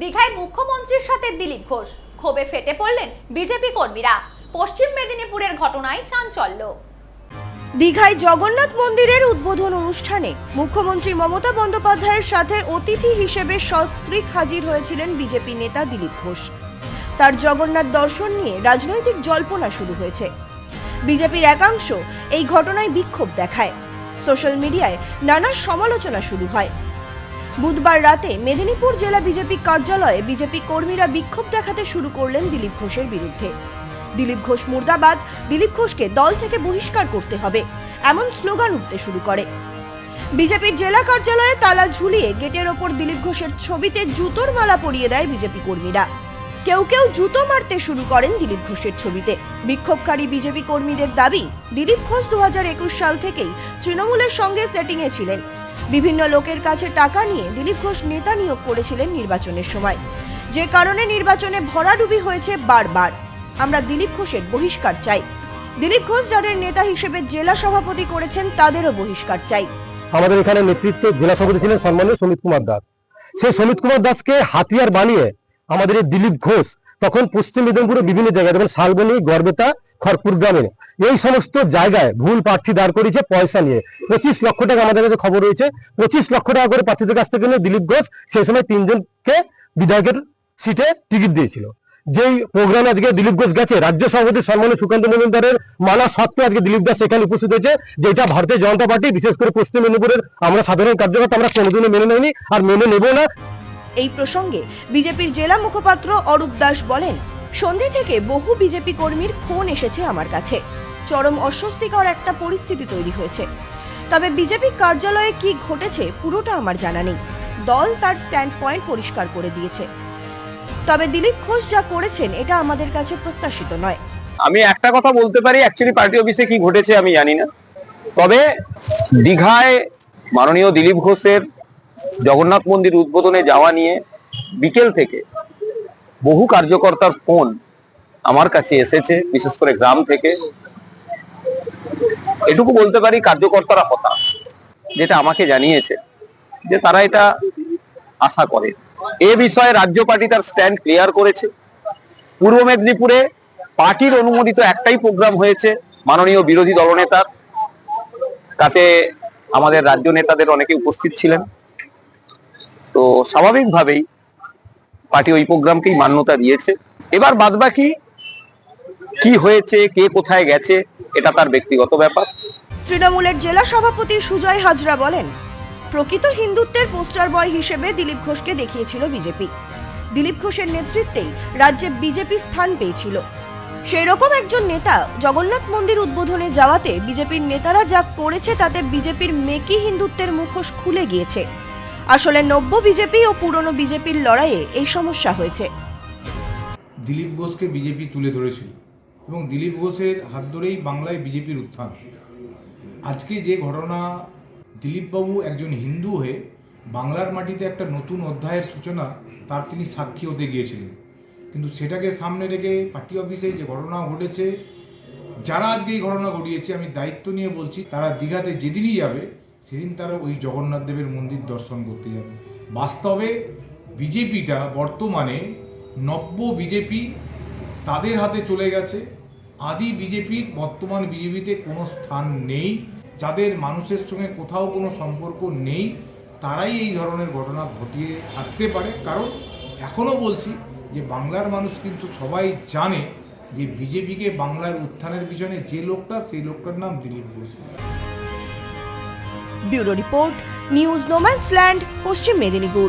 দীঘায় মুখ্যমন্ত্রীর সাথে দিলীপ ঘোষ। ক্ষোভে ফেটে পড়লেন বিজেপি কর্মীরা। পশ্চিম মেদিনীপুরের ঘটনায় চাঞ্চল্য। দীঘায় জগন্নাথ মন্দিরের উদ্বোধন অনুষ্ঠানে মুখ্যমন্ত্রী মমতা বন্দ্যোপাধ্যায়ের সাথে অতিথি হিসেবে সস্ত্রীক হাজির হয়েছিলেন বিজেপি নেতা দিলীপ ঘোষ। তার জগন্নাথ দর্শন নিয়ে রাজনৈতিক জল্পনা শুরু হয়েছে। বিজেপির একাংশ এই ঘটনায় বিক্ষোভ দেখায়। সোশ্যাল মিডিয়ায় নানা সমালোচনা শুরু হয়। বুধবার রাতে মেদিনীপুর জেলা বিজেপি কার্যালয়ে বিজেপি কর্মীরা বিক্ষোভ দেখাতে শুরু করলেন দিলীপ ঘোষের বিরুদ্ধে। দিলীপ ঘোষ মুর্দাবাদ, দিলীপ ঘোষকে দল থেকে বহিষ্কার করতে হবে, এমন স্লোগান উঠতে শুরু করে। বিজেপির জেলা কার্যালয়ে তালা ঝুলিয়ে গেটের ওপর দিলীপ ঘোষের ছবিতে জুতোর মালা পরিয়ে দেয় বিজেপি কর্মীরা। কেউ কেউ জুতো মারতে শুরু করেন দিলীপ ঘোষের ছবিতে। বিক্ষোভকারী বিজেপি কর্মীদের দাবি, দিলীপ ঘোষ দু হাজার একুশ সাল থেকেই তৃণমূলের সঙ্গে সেটিংয়ে ছিলেন। বিভিন্ন লোকের কাছে টাকা নিয়ে দিলীপ ঘোষ নেতা নিয়োগ করেছিলেন নির্বাচনের সময়। যে কারণে নির্বাচনে ভরাডুবি হয়েছে বারবার। আমরা দিলীপ ঘোষের বহিষ্কার চাই। দিলীপ ঘোষ যাদের নেতা হিসেবে জেলা সভাপতি করেছেন, তাদেরও বহিষ্কার চাই। আমাদের এখানে নেতৃত্ব জেলা সভাপতি ছিলেন সম্মানীয় সমিত কুমার দাস। সেই সমিত কুমার দাসকে হাতিয়ার বানিয়ে আমাদের দিলীপ ঘোষ তখন পশ্চিম মেদিনীপুরের বিভিন্ন জায়গায়, যেমন শালবনী, গড়বেতা খড়পুর গ্রামে এই সমস্ত জায়গায় ভুল প্রার্থী দাঁড় করিয়েছে পয়সা নিয়ে। পঁচিশ লক্ষ টাকা আমাদের কাছে খবর রয়েছে। পঁচিশ লক্ষ টাকা করে প্রার্থীদের কাছ থেকে দিলীপ ঘোষ সেই সময় তিনজনকে বিধায়কের সিটে টিকিট দিয়েছিল। যেই প্রোগ্রামে আজকে দিলীপ ঘোষ গেছে, রাজ্য সভাপতি সম্মানীয় সুকান্ত মজুমদারের মানা সত্ত্বেও আজকে দিলীপ দাস সেখানে উপস্থিত হয়েছে, যেটা ভারতীয় জনতা পার্টি, বিশেষ করে পশ্চিম মেদিনীপুরের আমরা সাধারণ কার্যকর্তা, আমরা কোনোদিনও মেনে নেয়নি আর মেনে নেব না। এই প্রসঙ্গে বিজেপির জেলা মুখপাত্র অরূপ দাস বলেন, সন্ধে থেকে বহু বিজেপি কর্মীর ফোন এসেছে আমার কাছে। চরম অস্বস্তিকর একটা পরিস্থিতি তৈরি হয়েছে। তবে বিজেপি কার্যালয়ে কি ঘটেছে পুরোটা আমার জানা নেই। দল তার স্ট্যান্ড পয়েন্ট পরিষ্কার করে দিয়েছে। তবে দিলীপ ঘোষ যা করেছেন, এটা আমাদের কাছে প্রত্যাশিত নয়। আমি একটা কথা বলতে পারি অ্যাকচুয়ালি পার্টি অফিসে কি ঘটেছে আমি জানি না। তবে দীঘায় মাননীয় দিলীপ ঘোষের জগন্নাথ মন্দির উদ্বোধনে যাওয়া নিয়ে বিকেল থেকে বহু কার্যকর্তার ফোন আমার কাছে এসেছে, বিশেষ করে গ্রাম থেকে। এটুকু বলতে পারি কার্যকর্তারা হতাশ, যেটা আমাকে জানিয়েছে, যে তারা এটা আশা করে। এ বিষয়ে রাজ্য পার্টি তার স্ট্যান্ড ক্লিয়ার করেছে। পূর্ব মেদিনীপুরে পার্টির অনুমোদিত একটাই প্রোগ্রাম হয়েছে, মাননীয় বিরোধী দলনেতার। তাতে আমাদের রাজ্য নেতাদের অনেকে উপস্থিত ছিলেন। তো স্বাভাবিকভাবেই পার্টি ওই প্রোগ্রামকেই মান্যতা দিয়েছে। এবার বাদবাকি কি হয়েছে কে কোথায় গেছে এটা তার ব্যক্তিগত ব্যাপার। তৃণমূলের জেলা সভাপতি সুজয় হাজরা বলেন প্রকৃত হিন্দুত্বের পোস্টার বয় হিসেবে দিলীপ ঘোষকে দেখিয়েছিল বিজেপি। দিলীপ ঘোষের নেতৃত্বেই রাজ্যে বিজেপি স্থান পেয়েছিল। সেই রকম একজন নেতা জগন্নাথ মন্দির উদ্বোধনে যাওয়াতে বিজেপির নেতারা যা করেছে তাতে বিজেপির মেকি হিন্দুত্বের মুখোশ খুলে গিয়েছে। আসলে নব্য বিজেপি ও পুরনো বিজেপির লড়াইয়ে এই সমস্যা হয়েছে। দিলীপ ঘোষকে বিজেপি তুলে ধরেছিল। এবং দিলীপ ঘোষের হাত ধরেই বাংলায় বিজেপির উত্থান। আজকে যে ঘটনা দিলীপবাবু একজন হিন্দু হয়ে বাংলার মাটিতে একটা নতুন অধ্যায়ের সূচনা, তার তিনি সাক্ষী হতে গিয়েছিলেন। কিন্তু সেটাকে সামনে রেখে পার্টি অফিসে যে ঘটনা ঘটেছে, যারা আজকে এই ঘটনা ঘটিয়েছে, আমি দায়িত্ব নিয়ে বলছি, তারা দীঘাতে যেদিনই যাবে, সেদিন তারা ওই জগন্নাথ দেবের মন্দির দর্শন করতে যাবে। বাস্তবে বিজেপিটা বর্তমানে নব্য বিজেপি তাদের হাতে চলে গেছে। আদি বিজেপির বর্তমান বিজেপিতে কোনো স্থান নেই, যাদের মানুষের সঙ্গে কোথাও কোনো সম্পর্ক নেই, তারাই এই ধরনের ঘটনা ঘটিয়ে থাকতে পারে। কারণ এখনও বলছি যে বাংলার মানুষ কিন্তু সবাই জানে যে বিজেপিকে বাংলার উত্থানের পিছনে যে লোকটা, সেই লোকটার নাম Dilip Ghosh. Bureau report, news no man's land, Paschim Medinipur.